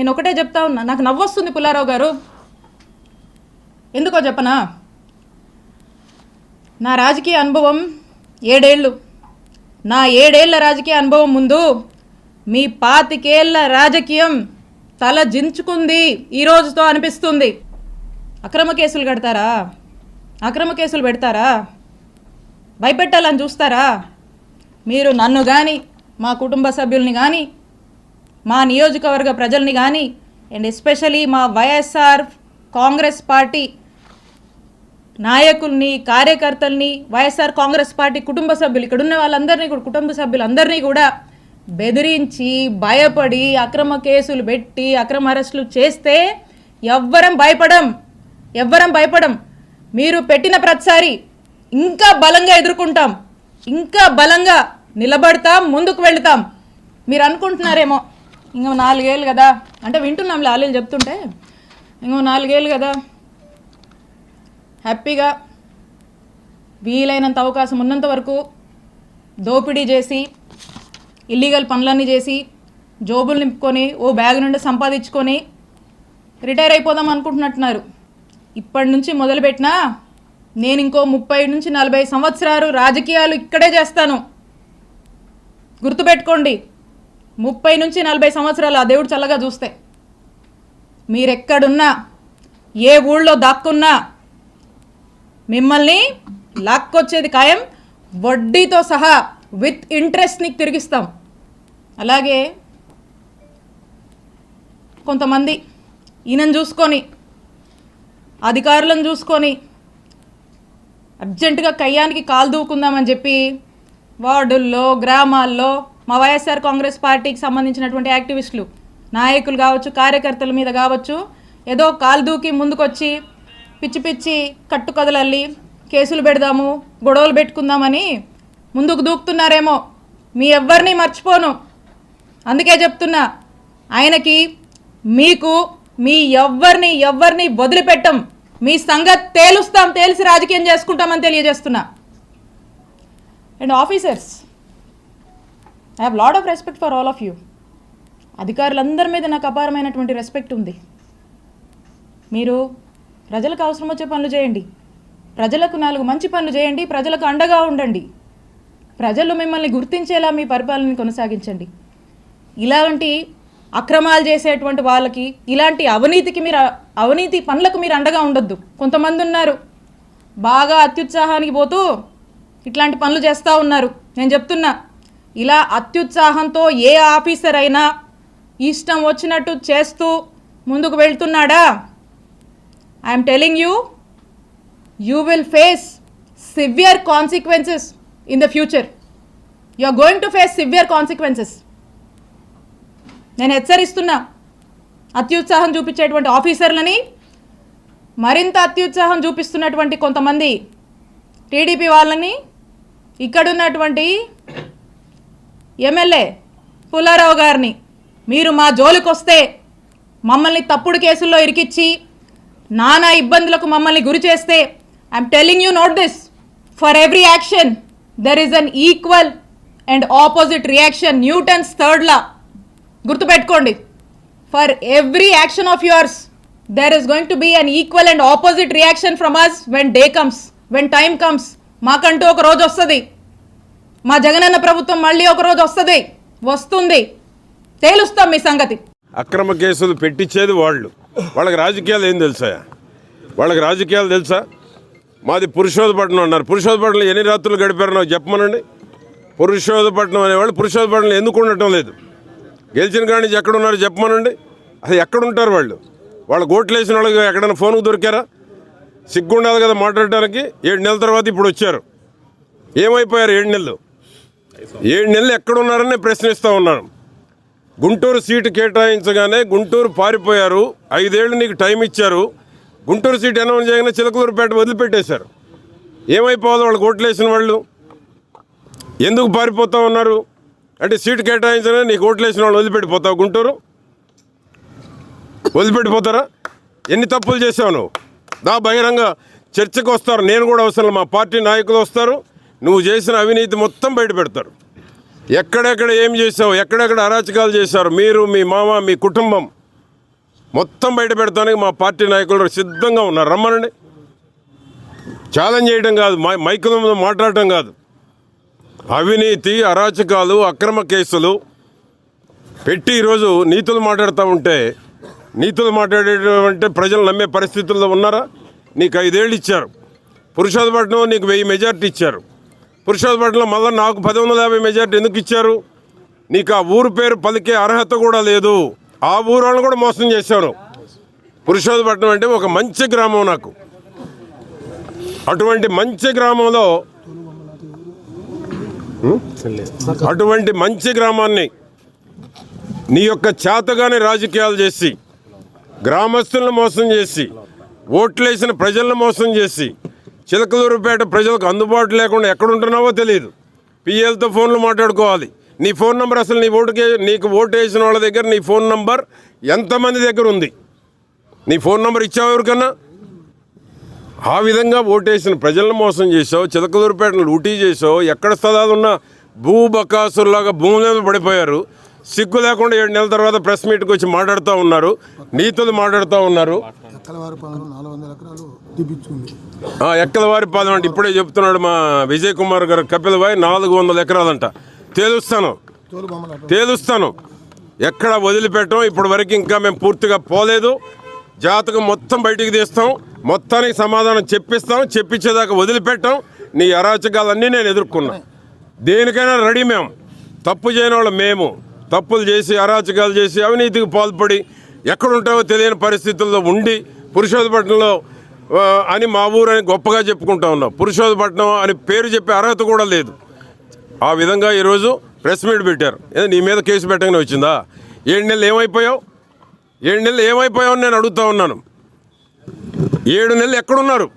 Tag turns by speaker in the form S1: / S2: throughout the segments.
S1: నేను ఒకటే చెప్తా ఉన్నా. నాకు నవ్వొస్తుంది పుల్లారావు గారు. ఎందుకో చెప్పనా? నా రాజకీయ అనుభవం ఏడేళ్ళు. నా ఏడేళ్ళ రాజకీయ అనుభవం ముందు మీ పాతికేళ్ళ రాజకీయం తల జించుకుంది ఈ రోజుతో అనిపిస్తుంది. అక్రమ కేసులు కడతారా? అక్రమ కేసులు పెడతారా? భయపెట్టాలని చూస్తారా? మీరు నన్ను కానీ మా కుటుంబ సభ్యుల్ని కానీ మా నియోజకవర్గ ప్రజల్ని కానీ అండ్ ఎస్పెషలీ మా వైఎస్ఆర్ కాంగ్రెస్ పార్టీ నాయకుల్ని కార్యకర్తల్ని వైఎస్ఆర్ కాంగ్రెస్ పార్టీ కుటుంబ సభ్యులు ఇక్కడ ఉన్న వాళ్ళందరినీ కూడా కుటుంబ సభ్యులందరినీ కూడా బెదిరించి భయపడి అక్రమ కేసులు పెట్టి అక్రమ అరెస్టులు చేస్తే ఎవ్వరం భయపడం ఎవ్వరం భయపడం. మీరు పెట్టిన ప్రతిసారి ఇంకా బలంగా ఎదుర్కొంటాం ఇంకా బలంగా నిలబడతాం ముందుకు వెళతాం. మీరు అనుకుంటున్నారేమో ఇంకో నాలుగేళ్ళు కదా. అంటే వింటున్నాం లాలీలు చెప్తుంటే. ఇంకో నాలుగేళ్ళు కదా. హ్యాపీగా వీలైనంత అవకాశం ఉన్నంత వరకు దోపిడీ చేసి ఇల్లీగల్ పనులన్నీ చేసి జోబులు నింపుకొని ఓ బ్యాగ్ నుండి సంపాదించుకొని రిటైర్ అయిపోదాం అనుకుంటున్నట్టున్నారు. ఇప్పటి నుంచి మొదలుపెట్టినా నేను ఇంకో ముప్పై నుంచి నలభై సంవత్సరాలు రాజకీయాలు ఇక్కడే చేస్తాను. గుర్తుపెట్టుకోండి. ముప్పై నుంచి నలభై సంవత్సరాలు ఆ దేవుడు చల్లగా చూస్తే. మీరెక్కడున్నా ఏ ఊళ్ళో దాక్కున్నా మిమ్మల్ని లాక్కొచ్చేది ఖాయం వడ్డీతో సహా విత్ ఇంట్రెస్ట్ నీకు తిరిగిస్తాం. అలాగే కొంతమంది ఈయనను చూసుకొని అధికారులను చూసుకొని అర్జెంటుగా కయ్యానికి కాలు దూకుందామని చెప్పి వార్డుల్లో గ్రామాల్లో మా వైఎస్ఆర్ కాంగ్రెస్ పార్టీకి సంబంధించినటువంటి యాక్టివిస్టులు నాయకులు కావచ్చు కార్యకర్తల మీద కావచ్చు ఏదో కాలు దూకి ముందుకొచ్చి పిచ్చి పిచ్చి కట్టుకదలల్లి కేసులు పెడదాము గొడవలు పెట్టుకుందామని ముందుకు దూకుతున్నారేమో. మీ ఎవ్వరిని మర్చిపోను. అందుకే చెప్తున్నా ఆయనకి మీకు మీ ఎవ్వరిని ఎవ్వరిని వదిలిపెట్టం. మీ సంగతి తేలుస్తాం తేల్చి రాజకీయం చేసుకుంటామని తెలియజేస్తున్నా. And officers I have lot of respect for all of you అధికారులందరి మీద నాకు అపారమైనటువంటి రెస్పెక్ట్ ఉంది. మీరు ప్రజలకు అవసరం వచ్చే పనులు చేయండి. ప్రజలకు నాలుగు మంచి పనులు చేయండి. ప్రజలకు అండగా ఉండండి. ప్రజలు మిమ్మల్ని గుర్తించేలా మీ పరిపాలనని కొనసాగించండి. ఇలాంటి అక్రమాలు చేసేటువంటి వాళ్ళకి ఇలాంటి అవినీతికి మీరు అవినీతి పనులకు మీరు అండగా ఉండొద్దు. కొంతమంది ఉన్నారు బాగా అత్యుత్సాహానికి పోతూ ఇట్లాంటి పనులు చేస్తూ ఉన్నారు. నేను చెప్తున్నా ఇలా అత్యుత్సాహంతో ఏ ఆఫీసర్ అయినా ఇష్టం వచ్చినట్టు చేస్తూ ముందుకు వెళ్తున్నాడా? I'm telling you you will face severe consequences in the future you are going to face severe consequences నేను హెచ్చరిస్తున్నా అత్యుత్సాహం చూపించేటువంటి ఆఫీసర్లని మరింత అత్యుత్సాహం చూపిస్తున్నటువంటి కొంతమంది టీడీపీ వాళ్ళని ఇక్కడున్నటువంటి ఎమ్మెల్యే పుల్లారావు గారిని మీరు మా జోలికొస్తే మమ్మల్ని తప్పుడు కేసుల్లో ఇరికిచ్చి నానా ఇబ్బందులకు మమ్మల్ని గురి చేస్తే I'm telling you note this for every action there is an equal and opposite reaction Newton's third law గుర్తుపెట్టుకోండి. For every action of yours there is going to be an equal and opposite reaction from us when day comes when time comes మాకంటూ ఒక రోజు వస్తుంది. మా జగనన్న ప్రభుత్వం మళ్ళీ ఒకరోజు వస్తుంది. వస్తుంది. తేలుస్తాం మీ సంగతి.
S2: అక్రమ కేసులు పెట్టించేది వాళ్ళు. వాళ్ళకి రాజకీయాలు ఏం తెలుసా? వాళ్ళకి రాజకీయాలు తెలుసా? మాది పురుషోధపట్నం అన్నారు. పురుషోధపట్నంలో ఎన్ని రాత్రులు గడిపారో నాకు చెప్పమనండి. పురుషోధపట్నం అనేవాళ్ళు పురుషోధపట్నంలో ఎందుకు ఉండటం లేదు? గెలిచిన కాడి నుంచి ఎక్కడ ఉన్నారు చెప్పమనండి? అది ఎక్కడుంటారు వాళ్ళు? వాళ్ళు గోట్లు వేసిన వాళ్ళకి ఎక్కడైనా ఫోన్కు దొరికారా? సిగ్గుండాలి కదా మాట్లాడడానికి ఏడు నెలల తర్వాత ఇప్పుడు వచ్చారు. ఏమైపోయారు ఏడు నెలలు? ఏడు నెలలు ఎక్కడున్నారని ప్రశ్నిస్తూ ఉన్నాను. గుంటూరు సీటు కేటాయించగానే గుంటూరు పారిపోయారు. ఐదేళ్ళు నీకు టైం ఇచ్చారు. గుంటూరు సీటు అనౌన్స్ చేయగానే చిలకలూరుపేట వదిలిపెట్టేశారు. ఏమైపోవాలి? వాళ్ళు ఓట్లేసిన వాళ్ళు. ఎందుకు పారిపోతా ఉన్నారు? అంటే సీటు కేటాయించగానే నీకు ఓట్లేసిన వాళ్ళు వదిలిపెట్టిపోతావు గుంటూరు? వదిలిపెట్టిపోతారా? ఎన్ని తప్పులు చేసావు నువ్వు? దా బహిరంగ చర్చకు వస్తారు. నేను కూడా అవసరం మా పార్టీ నాయకులు వస్తారు. నువ్వు చేసిన అవినీతి మొత్తం బయట పెడతారు. ఎక్కడెక్కడ ఏం చేసావు ఎక్కడెక్కడ అరాచకాలు చేశారు మీరు మీ మామ మీ కుటుంబం మొత్తం బయట పెడతానికి మా పార్టీ నాయకులు సిద్ధంగా ఉన్నారు. రమ్మనండి. ఛాలెంజ్ చేయడం కాదు మై మైకుల మీద మాట్లాడటం కాదు. అవినీతి అరాచకాలు అక్రమ కేసులు పెట్టి ఈరోజు నీతులు మాట్లాడుతూ ఉంటే నీతులు మాట్లాడేటంటే ప్రజలు నమ్మే పరిస్థితుల్లో ఉన్నారా? నీకు ఐదేళ్ళు ఇచ్చారు. పురుషోత్పట్నం నీకు వెయ్యి మెజార్టీ ఇచ్చారు. పురుషోత్పట్నంలో మళ్ళీ నాకు పది వందల యాభై మెజార్టీ ఎందుకు ఇచ్చారు? నీకు ఆ ఊరు పేరు పలికే అర్హత కూడా లేదు. ఆ ఊరు వాళ్ళని కూడా మోసం చేశాను పురుషోత్పట్నం అంటే ఒక మంచి గ్రామం నాకు. అటువంటి మంచి గ్రామంలో అటువంటి మంచి గ్రామాన్ని నీ యొక్క చేతగాని రాజకీయాలు చేసి గ్రామస్తులను మోసం చేసి ఓట్లేసిన ప్రజలను మోసం చేసి చిలకలూరుపేట ప్రజలకు అందుబాటు లేకుండా ఎక్కడుంటున్నావో తెలియదు పిఎల్తో ఫోన్లు మాట్లాడుకోవాలి. నీ ఫోన్ నెంబర్ అసలు నీ ఓటుకే నీకు ఓటు వేసిన వాళ్ళ దగ్గర నీ ఫోన్ నంబర్ ఎంతమంది దగ్గర ఉంది? నీ ఫోన్ నెంబర్ ఇచ్చావు ఎవరికన్నా? ఆ విధంగా ఓటేసిన ప్రజలను మోసం చేసావు చిలకలూరుపేటను లూటీ చేసావు ఎక్కడ స్థలాలు ఉన్నా భూ బకాసుల్లాగా భూమి మీద పడిపోయారు. సిగ్గు లేకుండా ఏడు నెలల తర్వాత ప్రెస్ మీట్కి వచ్చి మాట్లాడుతూ ఉన్నారు. నీతులు మాట్లాడుతూ ఉన్నారు.
S3: ఎక్కలవారి
S2: పాదం అంటే ఇప్పుడే చెప్తున్నాడు మా విజయ్ కుమార్ గారు కపిల్ భాయ్ నాలుగు వందల ఎకరాలంట. తేలుస్తాను. తేలుస్తాను. ఎక్కడ వదిలిపెట్టం ఇప్పటి వరకు ఇంకా మేము పూర్తిగా పోలేదు. జాతకం మొత్తం బయటికి తీస్తాం. మొత్తానికి సమాధానం చెప్పిస్తాం. చెప్పించేదాకా వదిలిపెట్టాం. నీ అరాచకాలన్నీ నేను ఎదుర్కొన్నా. దేనికైనా రెడీ మేము తప్పు చేయని వాళ్ళు మేము. తప్పులు చేసి అరాచకాలు చేసి అవినీతికి పాల్పడి ఎక్కడుంటావో తెలియని పరిస్థితుల్లో ఉండి పురుషోత్పట్నంలో అని మా ఊరు అని గొప్పగా చెప్పుకుంటా ఉన్నాం. పురుషోత్పట్నం అని పేరు చెప్పే అర్హత కూడా లేదు. ఆ విధంగా ఈరోజు ప్రెస్ మీట్ పెట్టారు. ఏదో నీ మీద కేసు పెట్టగానే వచ్చిందా? ఏడు నెలలు ఏమైపోయావు? ఏడు నెలలు ఏమైపోయావు నేను అడుగుతా ఉన్నాను. ఏడు నెలలు ఎక్కడున్నారు?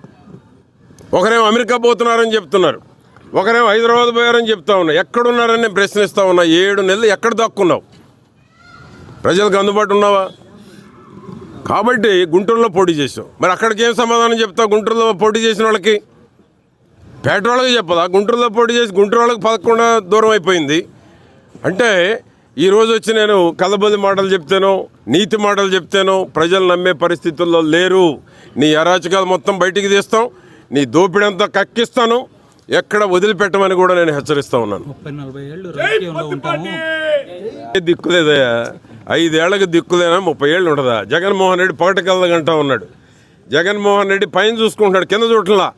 S2: ఒకరేమో అమెరికా పోతున్నారని చెప్తున్నారు. ఒకరేమో హైదరాబాద్ పోయారని చెప్తా ఉన్నా. ఎక్కడున్నారని నేను ప్రశ్నిస్తా ఉన్నా. ఏడు నెలలు ఎక్కడ దాక్కున్నావు? ప్రజలకు అందుబాటు ఉన్నావా? కాబట్టి గుంటూరులో పోటీ చేసావు మరి అక్కడికి ఏం సమాధానం చెప్తావు? గుంటూరులో పోటీ చేసిన వాళ్ళకి? పేట వాళ్ళకి చెప్పదా? గుంటూరులో పోటీ చేసి గుంటూరు వాళ్ళకి పదకుండా దూరం అయిపోయింది. అంటే ఈరోజు వచ్చి నేను కలబొల్లి మాటలు చెప్తాను నీతి మాటలు చెప్తాను. ప్రజలు నమ్మే పరిస్థితుల్లో లేరు. నీ అరాచకాలు మొత్తం బయటికి తీస్తాం. నీ దోపిడీ అంతా కక్కిస్తాను. ఎక్కడ వదిలిపెట్టమని కూడా నేను హెచ్చరిస్తా ఉన్నాను. దిక్కులేదయ్యా? ఐదేళ్ళకు దిక్కులేనా? ముప్పై ఏళ్ళు ఉంటుందా జగన్మోహన్ రెడ్డి పగటకెళ్ళగంటా ఉన్నాడు. జగన్మోహన్ రెడ్డి పైన చూసుకుంటాడు కింద చూడలా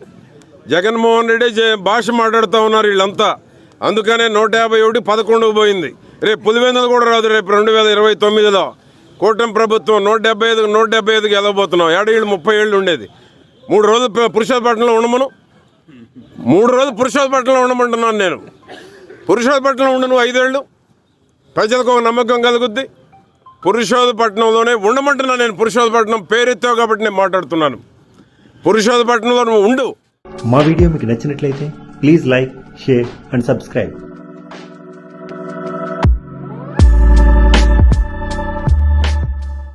S2: జగన్మోహన్ రెడ్డి జే- భాష మాట్లాడుతూ ఉన్నారు వీళ్ళంతా. అందుకనే నూట యాభై ఒకటి పదకొండుకు పోయింది. రేపు పులివెందులు కూడా రాదు రేపు రెండు వేల ఇరవై తొమ్మిదిలో. కూటమి ప్రభుత్వం నూట డెబ్బై ఐదు నూట డెబ్బై ఐదుకి వెళ్ళబోతున్నాం. ఏడేళ్ళు ముప్పై ఏళ్ళు ఉండేది. మూడు రోజులు ప- పురుషోత్పట్నంలో ఉండమను. మూడు రోజులు పురుషోత్పట్నంలో ఉండమంటున్నాను నేను. పురుషోత్పట్నంలో ఉండు నువ్వు ఐదేళ్ళు. ప్రజలకు ఒక నమ్మకం కలుగుద్ది. పురుషోత్పట్నంలోనే ఉండమంటున్నాను నేను. పురుషోత్పట్నం పేరెత్తావు కాబట్టి నేను మాట్లాడుతున్నాను. పురుషోత్పట్నంలో నువ్వు ఉండు.
S4: మా వీడియో మీకు నచ్చినట్లయితే please like share and subscribe.